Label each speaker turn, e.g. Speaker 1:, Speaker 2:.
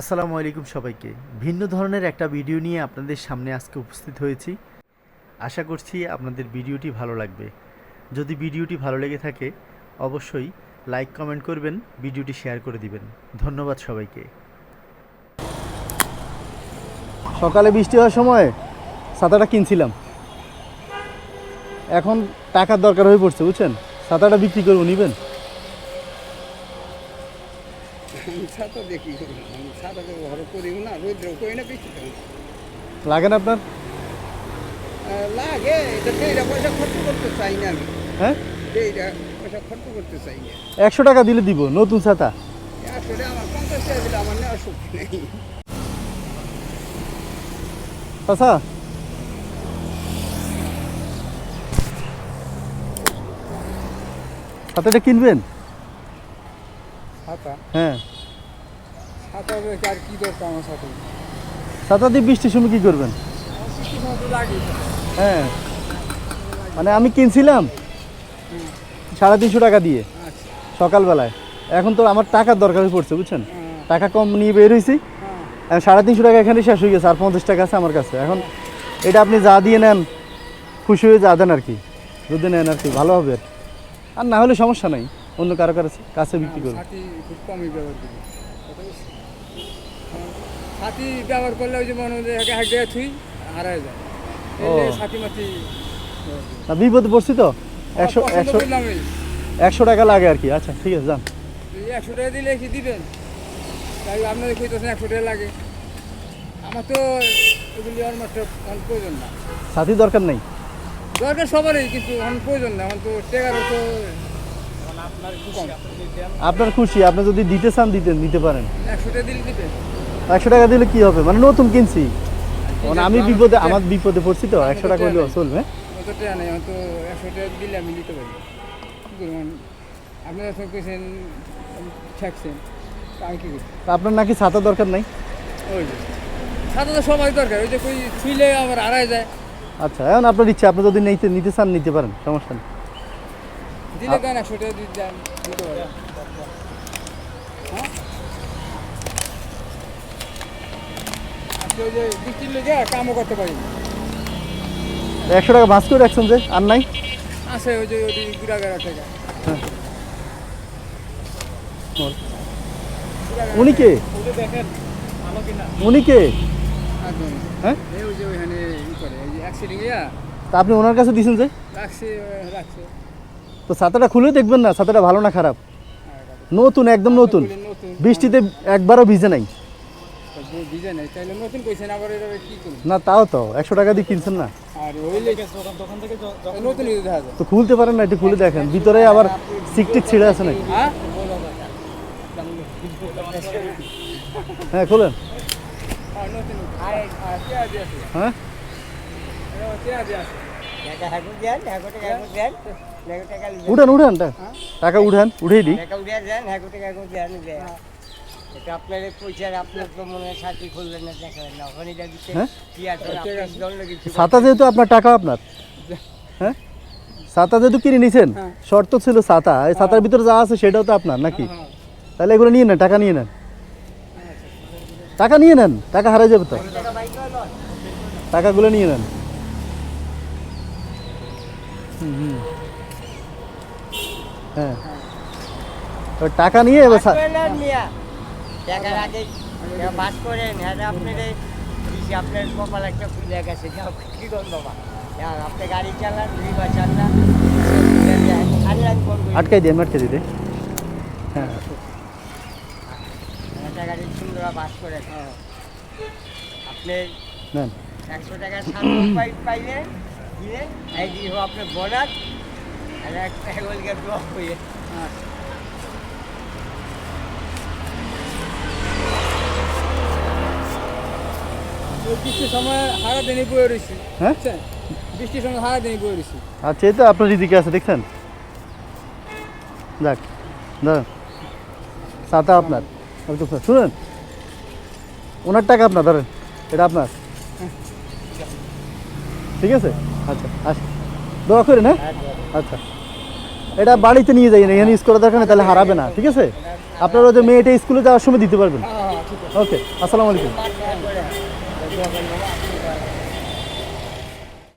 Speaker 1: আসসালামু আলাইকুম সবাইকে। ভিন্ন ধরনের একটা ভিডিও নিয়ে আপনাদের সামনে আজকে উপস্থিত হয়েছি। আশা করছি আপনাদের ভিডিওটি ভালো লাগবে। যদি ভিডিওটি ভালো লেগে থাকে, অবশ্যই লাইক, কমেন্ট করবেন, ভিডিওটি শেয়ার করে দিবেন। ধন্যবাদ সবাইকে। সকালে বৃষ্টি হওয়ার সময় ছাতাটা কিনছিলাম। এখন টাকার দরকার হয়ে পড়ছে, বুঝছেন? ছাতাটা বিক্রি করব, নিবেন?
Speaker 2: আমি ছাতা দেখি। আমি ছাতা ব্যবহার করি না রৌদ্র করি না বেশি তো।
Speaker 1: লাগে না আপনার?
Speaker 2: লাগে এটা দেড়া পয়সা খরচ করতে চাই না আমি।
Speaker 1: হ্যাঁ?
Speaker 2: দেড়া পয়সা খরচ করতে চাই না।
Speaker 1: একশো টাকা দিলে দিব নতুন ছাতা।
Speaker 2: আসলে আমার পঞ্চাশ টাকা দিলে আমার নেওয়ার শক্তি নেই।
Speaker 1: আচ্ছা। ছাতাটা কিনবেন?
Speaker 2: ছাতা?
Speaker 1: হ্যাঁ।
Speaker 2: আর কি দরকার আমার সাথে?
Speaker 1: ছাতা বৃষ্টির সময় কী করবেন? হ্যাঁ। মানে আমি কিনছিলাম সাড়ে তিনশো টাকা দিয়ে
Speaker 2: আচ্ছা।
Speaker 1: সকালবেলায়। এখন তো আমার টাকার দরকার হয়ে পড়ছে বুঝছেন?
Speaker 2: হ্যাঁ,
Speaker 1: টাকা কম নিয়ে বের হয়েছি
Speaker 2: হ্যাঁ।
Speaker 1: সাড়ে তিনশো টাকা এখানে শেষ হয়ে গেছে আর পঞ্চাশ টাকা আছে আমার কাছে। এখন এটা আপনি যা দিয়ে নেন খুশি হয়ে যা দেন আর কি। যদি নেন আর কি ভালো হবে। আর না হলে সমস্যা নাই অন্য কারও কাছে বিক্রি করব।
Speaker 2: ছাতি ব্যবহার করলে ওই যে মনে হয় এক জায়গায় থুই হারায় যায়। ছাতি মাতি
Speaker 1: না বিপদে পড়ছি তো? একশো একশো
Speaker 2: করলাম
Speaker 1: একশো টাকা লাগে আর কি। আচ্ছা ঠিক আছে যান।
Speaker 2: একশো টাকা দিলে কি দিবেন? তাই আপনাদের কইতেছেন একশো টাকা লাগে। আমার তো এগুলি আর মাত্র প্রয়োজন না।
Speaker 1: সাথী দরকার নেই?
Speaker 2: দরকার সবারই কিন্তু এখন প্রয়োজন না। এখন তো টেকারও তো।
Speaker 1: আপনার খুশি আপনি যদি দিতে চান দিতে দিতে পারেন।
Speaker 2: একশো টাকা দিলে দিবেন।
Speaker 1: একশো টাকা দিলে কি হবে? মানে নতুন কিনছি। মানে আমি বিপদে আমার বিপদে পড়ছি তো একশো টাকা হলেও চলবে।
Speaker 2: অত টাকা নেই এখন তো একশো টাকা দিলে আমি নিতে পারি। এখন? আপনারা তো কেছেন আমি কী
Speaker 1: তা আপনার নাকি ছাতা দরকার নাই?
Speaker 2: ওই যে। সাথে তো সবাই দরকার ওই যে কই ছুইলে আমার হারায় যায়।
Speaker 1: আচ্ছা এখন আপনার ইচ্ছা আপনি যদি নিতে নিতে চান নিতে পারেন সমস্যা নেই।
Speaker 2: দিলে কেন একশো টাকা দিতে যান দিতে পারে? হ্যাঁ? কামও করতে পারি
Speaker 1: একশো টাকা ভাঁজ করে রাখছেন যে আর নাই?
Speaker 2: আছে ওই যে ওই গুড়াগাড়া টাকা
Speaker 1: উনি কে? উনি কে? হ্যাঁ?
Speaker 2: ওই যে ওইখানে ই করে অ্যাক্সিডেন্ট
Speaker 1: তা আপনি ওনার কাছে দিয়েছেন যে? তো ছাতাটা খুলে দেখবেন না ছাতাটা ভালো না খারাপ। নতুন একদম নতুন। বৃষ্টিতে একবারও ভিজে নাই।
Speaker 2: ভিজে নাই নতুন কইছেন আবার এটা কি করুন
Speaker 1: না তাও তো একশো টাকা দিয়ে কিনছেন না?
Speaker 2: আর ওই দোকান থেকে নতুন দেখা যায়
Speaker 1: তো খুলতে পারেন না একটু খুলে দেখেন ভিতরে আবার সিকটিক ছিঁড়ে আছে নাকি?
Speaker 2: হ্যাঁ?
Speaker 1: হ্যাঁ খুলেন।
Speaker 2: আর নতুন আর আর কে আছে আছে
Speaker 1: হ্যাঁ?
Speaker 2: আছে
Speaker 1: উঠান উঠান টাকা উঠান উঠেই দিই।
Speaker 3: আপনার পয়সার আপনার তো মনে হয় সাথী খুলবেন না দেখাবেন না। ওখানে যা দিচ্ছে
Speaker 1: হ্যাঁ?
Speaker 3: কি আছে আপনার দণ্ড কিছু
Speaker 1: ছাতা যেহেতু আপনার টাকা আপনার। হ্যাঁ? ছাতা যেহেতু কিনে নিছেন
Speaker 2: হ্যাঁ।
Speaker 1: শর্ত ছিল ছাতা এই ছাতার ভিতরে যা আছে সেটাও তো আপনার নাকি?
Speaker 2: হ্যাঁ।
Speaker 1: তাহলে এগুলো নিয়ে নেন টাকা নিয়ে নেন। টাকা নিয়ে নেন টাকা হারাই যাবে তো। টাকাগুলো নিয়ে নেন। হ্যাঁ। তো টাকা নিয়ে এবার
Speaker 3: টাকার আগে বাস করেন হ্যাঁ আপনার দিছি, আপনার কপাল একটা খুলে গেছে যাও কি করুন বাবা আপনি গাড়ি চালান দুইবার চালান আনলাইন করবেন
Speaker 1: আটকাই দিয়ে আটকাই দিতে। হ্যাঁ।
Speaker 3: একটা গাড়ি সুন্দর বাস করেন আপনি একশো টাকার সামনে পাই পাইলে দিয়ে এই হোক আপনার বোনাস আর একটা ব্লক হয়ে।
Speaker 2: বৃষ্টির সময় হারা দিনই বয়ে রয়েছি
Speaker 1: হ্যাঁ?
Speaker 2: বৃষ্টির সময় হারা দিনই বয়ে রয়েছি
Speaker 1: আচ্ছা এই তো আপনার দিকে আছে দেখছেন? যাক দাঁড়ান। ছাতা আপনার। শুনেন ওনার টাকা আপনার ধরেন এটা আপনার। ঠিক আছে? আচ্ছা আচ্ছা দোয়া করেন হ্যাঁ? আচ্ছা। এটা বাড়িতে নিয়ে যাই না এখানে ইউজ করার দরকার নেই তাহলে হারাবে না ঠিক আছে? আপনার ওই যে মেয়েটা স্কুলে যাওয়ার সময় দিতে পারবেন।
Speaker 2: হ্যাঁ
Speaker 1: ওকে আসসালামু আলাইকুম।
Speaker 3: মার দোয়া করে